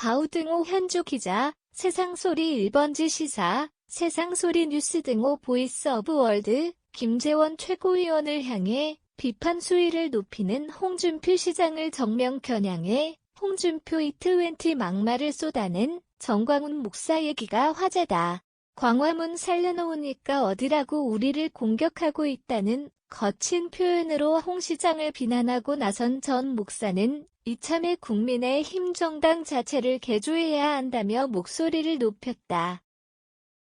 바우등호 현주 기자, 세상소리 1번지 시사, 세상소리 뉴스 등호 보이스 오브 월드, 김재원 최고위원을 향해 비판 수위를 높이는 홍준표 시장을 정명 겨냥해 홍준표 이트 웬티 막말을 쏟아낸 정광훈 목사 얘기가 화제다. 광화문 살려놓으니까 어디라고 우리를 공격하고 있다는 거친 표현으로 홍 시장을 비난하고 나선 전 목사는 이참에 국민의 힘 정당 자체를 개조해야 한다며 목소리를 높였다.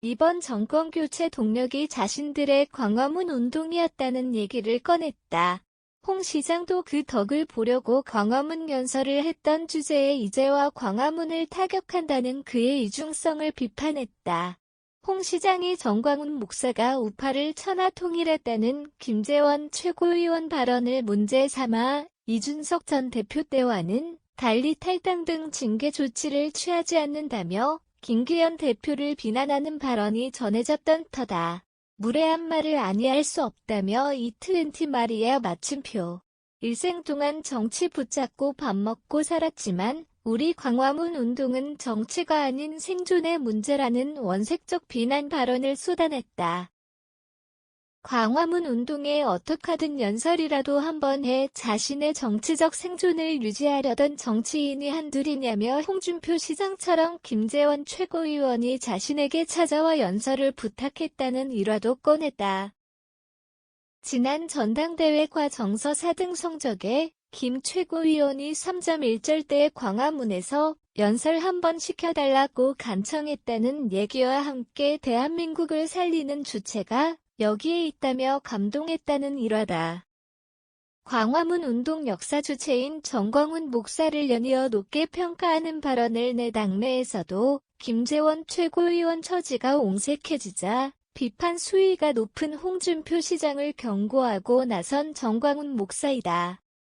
이번 정권 교체 동력이 자신들의 광화문 운동이었다는 얘기를 꺼냈다. 홍 시장도 그 덕을 보려고 광화문 연설을 했던 주제에 이제와 광화문을 타격한다는 그의 이중성을 비판했다. 홍 시장이 정광훈 목사가 우파를 천하 통일했다는 김재원 최고위원 발언을 문제 삼아 이준석 전 대표 때와는 달리 탈당 등 징계 조치를 취하지 않는다며 김기현 대표를 비난하는 발언이 전해졌던 터다. 무례한 말을 아니할 수 없다며 이 트웬티 말이야 마침표. 일생 동안 정치 붙잡고 밥 먹고 살았지만 우리 광화문 운동은 정치가 아닌 생존의 문제라는 원색적 비난 발언을 쏟아냈다. 광화문 운동에 어떡하든 연설이라도 한번 해 자신의 정치적 생존을 유지하려던 정치인이 한둘이냐며 홍준표 시장처럼 김재원 최고위원이 자신에게 찾아와 연설을 부탁했다는 일화도 꺼냈다. 지난 전당대회 과 정서 4등 성적에 김 최고위원이 3.1절대 광화문에서 연설 한번 시켜달라고 간청했다는 얘기와 함께 대한민국을 살리는 주체가 여기에 있다며 감동했다는 일화다. 광화문 운동 역사 주체인 정광훈 목사를 연이어 높게 평가하는 발언을 내 당내에서도 김재원 최고위원 처지가 옹색해지자 비판 수위가 높은 홍준표 시장을 경고하고 나선 정광훈 목사이다.